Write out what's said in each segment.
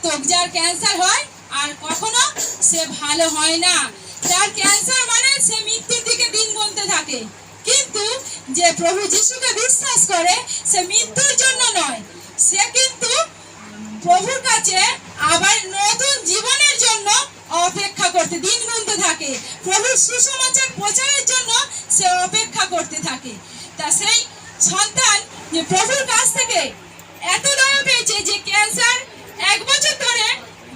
মারাত্মক যার ক্যান্সার হয়, আর কখনো সে ভালো হয় না। তার ক্যান্সার মানে সে মৃত্যুর দিকে দিন গুনতে থাকে। কিন্তু যে প্রভু যিশুকে বিশ্বাস করে, সে মৃত্যুর জন্য নয়। সে কিন্তু প্রভুর কাছে আবার নতুন জীবনের জন্য অপেক্ষা করতে, দিন গুনতে থাকে। প্রভুর সুসমাচার প্রচারের জন্য সে অপেক্ষা করতে থাকে। তা সেই সন্তান যে প্রভুর কাছ থেকে এত দয়া পেয়েছে যে ক্যান্সার এক বছর ধরে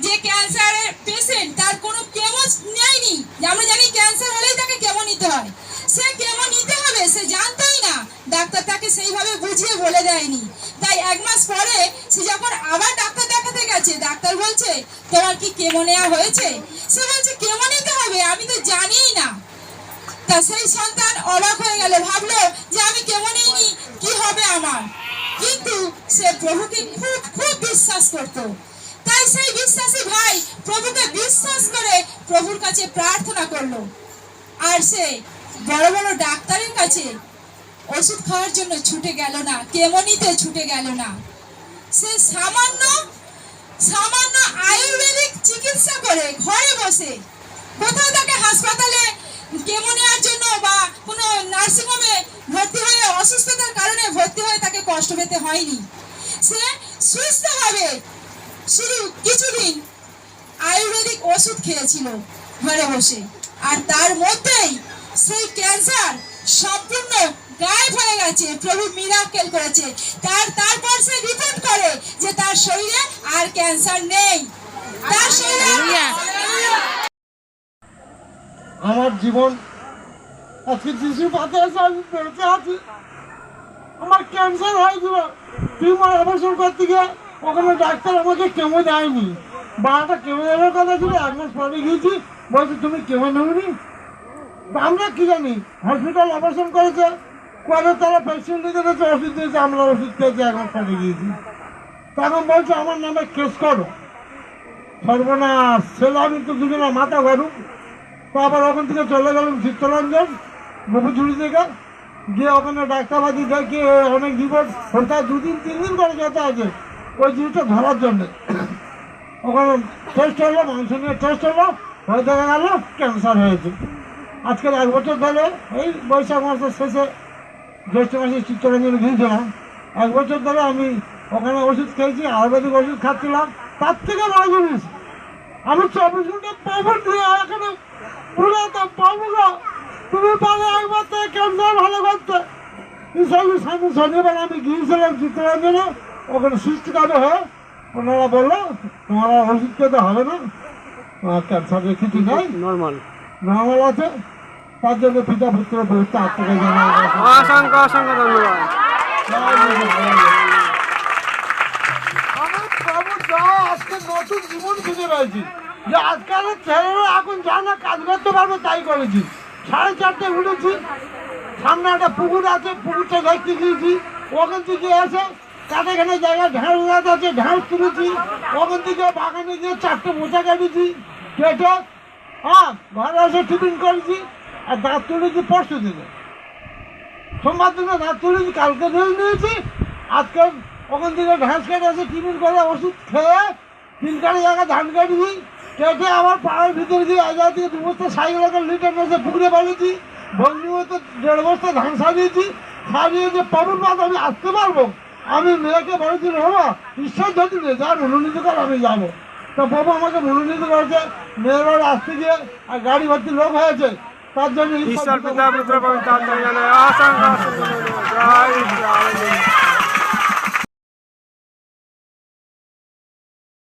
যে ক্যান্সারের পেশেন্ট তার কোনো কেমো নেয়নি আমরা জানি ক্যান্সার হলেই তাকে কেমো নিতে হয়। সে কেমো নিতে হবে, সে জানতোই না। ডাক্তার তাকে সেইভাবে বুঝিয়ে বলে দেয়নি। তাই এক মাস পরে সে যখন আবার ডাক্তার দেখাতে গেছে, ডাক্তার বলছে তোমার কি কেমো নেওয়া হয়েছে? সে বলছে কেমো নিতে হবে? আমি তো জানিই না। তা সেই সন্তান অবাক হয়ে গেল, ভাবলো যে আমি কেমন কি হবে আমার? কিন্তু সে প্রভুকে খুব খুব বিশ্বাস করত। তাই সেই বিশ্বাসী ভাই প্রভুকে বিশ্বাস করে প্রভুর কাছে প্রার্থনা করল। আর সে বড় বড় ডাক্তারের কাছে ওষুধ খাওয়ার জন্য ছুটে গেল না, কেমনিতে ছুটে গেল না। সে সামান্য সামান্য আয়ুর্বেদিক চিকিৎসা করে ঘরে বসে, কোথাও তাকে হাসপাতালে কেমনিয়ার জন্য বা কোনো নার্সিংহোমে ভর্তি হয়ে অসুস্থতার কারণে ভর্তি হয়ে তাকে কষ্ট পেতে হয়নি। সে সুস্থভাবে শুধু কিছুদিন আয়ুর্বেদিক ওষুধ খেয়েছিল ঘরে বসে। আর তার মধ্যেই সেই ক্যান্সার সম্পূর্ণ গায়েব হয়ে গেছে প্রভু মিরাকেল করেছে। তার তারপর সে রিপোর্ট করে যে তার শরীরে আর ক্যান্সার নেই। তার শরীরে আমার জীবন আজকে যিশু পাতে এসে আমি বেঁচে আছি। আমার ক্যান্সার হয়েছিল। টিউমার অপারেশন করতে গিয়ে ওখানে ডাক্তার আমাকে কেমো দেয়নি। বারোটা কেমো দেওয়ার কথা ছিল এক মাস পরে গিয়েছি, বলছে, তুমি কেমো নেবনি আমরা কি জানি হসপিটাল অপারেশন করেছে করে তারা পেশেন্ট দিতে গেছে ওষুধ দিয়েছে, আমরা ওষুধ খেয়েছি এক মাস পরে গিয়েছি। তখন বলছে, আমার নামে কেস করো। সর্বনাশ, ছেলে, আমি তো দুজনের মাথা গরম তো আবার ওখান থেকে চলে গেলাম চিত্তরঞ্জন নবুঝুড়ি থেকে। গিয়ে ওখানে ডাক্তারবাজি দেখে অনেক রিপোর্ট সরকার দুদিন তিন দিন করে যেতে আছে, ওই জিনিসটা ধরার জন্যে। ওখানে টেস্ট হলো, মাংস নিয়ে টেস্ট হলো হয়ে দেখা গেল ক্যান্সার হয়েছে। আজকে এক বছর ধরে এই বৈশাখ মাসের শেষে জ্যৈষ্ঠ মাসে চিত্তরঞ্জনে গিয়েছিলাম। এক বছর ধরে আমি ওখানে ওষুধ খেয়েছি, আয়ুর্বেদিক ওষুধ খাচ্ছিলাম, তার থেকে বড় জিনিস, আমি চব্বিশ ঘণ্টা পাবো এখানে পুরো তো পাবো না তুমি পারো একবার থেকে ক্যান্সার ভালো করতে? সামনে শনিবার আমি গিয়েছিলাম চিত্তরঞ্জনে ওখানে সুস্থ কাবে হয়ে। ওনারা বলল তোমার ওষুধ খেতে হবে না। ক্যান্সারের কিছু নেই। নর্মাল নর্মাল আছে। তার জন্য পিতা পুত্র ব্যবস্থা আত্মকে জানা অসংখ্য অসংখ্য ধন্যবাদ। আজকে নতুন জীবন খুঁজে পেয়েছি যে আজকালের ছেলেরা এখন যা না কাজ করতে পারবে তাই করেছি। সাড়ে চারটে উঠেছি। সামনে একটা পুকুর আছে, পুকুরটা দেখতে গিয়েছি। ওখান থেকে এসে কাটাখানে জায়গায় ঢেঁড় গাছ আছে ঢেঁড় তুলেছি ওখান থেকে বাগানে গিয়ে চারটে মোচা কেটেছি। কেটে হ্যাঁ ঘরে এসে টিফিন করেছি। আর দাঁত তুলেছি পরশু দিনে। সোমবার দিনে দাঁত তুলেছি, কালকে রেল নিয়েছি। আজকে ওখান থেকে ঘাস কেটে এসে টিফিন করে ওষুধ খেয়ে তিন কাঠি জায়গায় ধান কাটিছি। কেটে আমার পাড়ার ভিতরে দিয়ে আজ থেকে দু বস্তা সাইকেল লিটার এসে পুকুরে ফেলেছি ভগ্নি মতো দেড় বস্তা ধান সাজিয়েছি। সাজিয়ে যে পাবন মাছ আমি আসতে পারব? আমি মেয়েকে বলেছি বাবা ঈশ্বর যদি নেই যার মনোনীত কর আমি যাব। তা বাবু আমাকে মনোনীত করেছে মেয়ের বাড়ি আসতে গিয়ে আর গাড়ি ভর্তি লোক হয়েছে। তার জন্য ঈশ্বর পিতা পুত্র পবিত্র জয়